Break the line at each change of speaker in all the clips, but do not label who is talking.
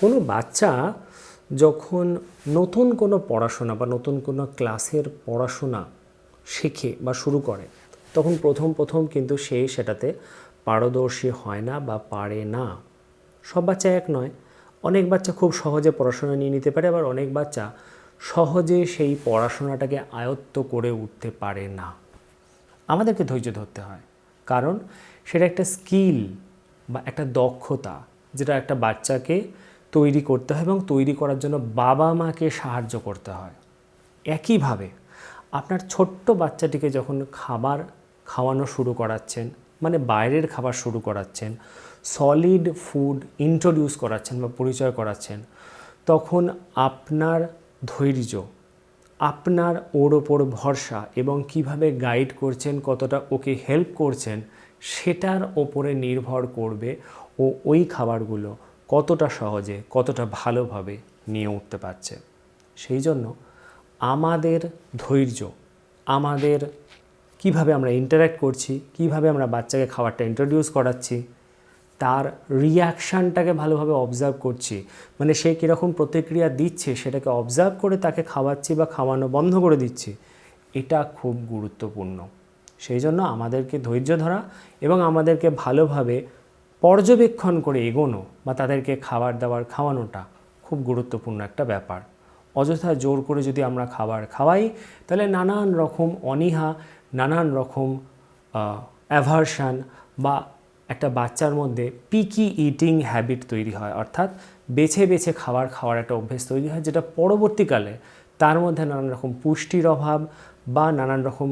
কোনো বাচ্চা যখন নতুন কোনো পড়াশোনা বা নতুন কোনো ক্লাসের পড়াশোনা শেখে বা শুরু করে, তখন প্রথম প্রথম কিন্তু সে সেটাতে পারদর্শী হয় না বা পারে না। সব বাচ্চা এক নয়। অনেক বাচ্চা খুব সহজে পড়াশোনা নিয়ে নিতে পারে, আবার অনেক বাচ্চা সহজে সেই পড়াশোনাটাকে আয়ত্ত করে উঠতে পারে না। আমাদেরকে ধৈর্য ধরতে হয়, কারণ সেটা একটা স্কিল বা একটা দক্ষতা, যেটা একটা বাচ্চাকে তৈরি করতে হয় এবং তৈরি করার জন্য বাবা মাকে সাহায্য করতে হয়। একইভাবে আপনার ছোট্ট বাচ্চাটিকে যখন খাবার খাওয়ানো শুরু করাচ্ছেন মানে বাইরের খাবার শুরু করাচ্ছেন সলিড ফুড ইন্ট্রোডিউস করাচ্ছেন বা পরিচয় করাচ্ছেন, তখন আপনার ধৈর্য, আপনার ওর ওপর ভরসা এবং কীভাবে গাইড করছেন, কতটা ওকে হেল্প করছেন, সেটার ওপরে নির্ভর করবে ও ওই খাবারগুলো কতটা সহজে, কতটা ভালোভাবে নিয়ে উঠতে পারছে। সেই জন্য আমাদের ধৈর্য, আমাদের কীভাবে আমরা ইন্টারাক্ট করছি, কীভাবে আমরা বাচ্চাকে খাবারটা ইন্ট্রোডিউস করাচ্ছি, তার রিয়াকশানটাকে ভালোভাবে অবজার্ভ করছি। মানে সে কীরকম প্রতিক্রিয়া দিচ্ছে, সেটাকে অবজার্ভ করে তাকে খাওয়াচ্ছি বা খাওয়ানো বন্ধ করে দিচ্ছি, এটা খুব গুরুত্বপূর্ণ। সেই জন্য আমাদেরকে ধৈর্য ধরা এবং আমাদেরকে ভালোভাবে পর্যবেক্ষণ করে এগোনো বা তাদেরকে খাবার দাবার খাওয়ানোটা খুব গুরুত্বপূর্ণ একটা ব্যাপার। অযথা জোর করে যদি আমরা খাবার খাওয়াই, তাহলে নানান রকম অনীহা, নানান রকম অ্যাভারশান বা একটা বাচ্চার মধ্যে পিকি ইটিং হ্যাবিট তৈরি হয়। অর্থাৎ বেছে বেছে খাবার খাওয়ার একটা অভ্যেস তৈরি হয়, যেটা পরবর্তীকালে তার মধ্যে নানান রকম পুষ্টির অভাব বা নানান রকম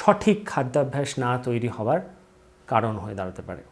সঠিক খাদ্যাভ্যাস না তৈরি হওয়ার কারণ হয়ে দাঁড়াতে পারে।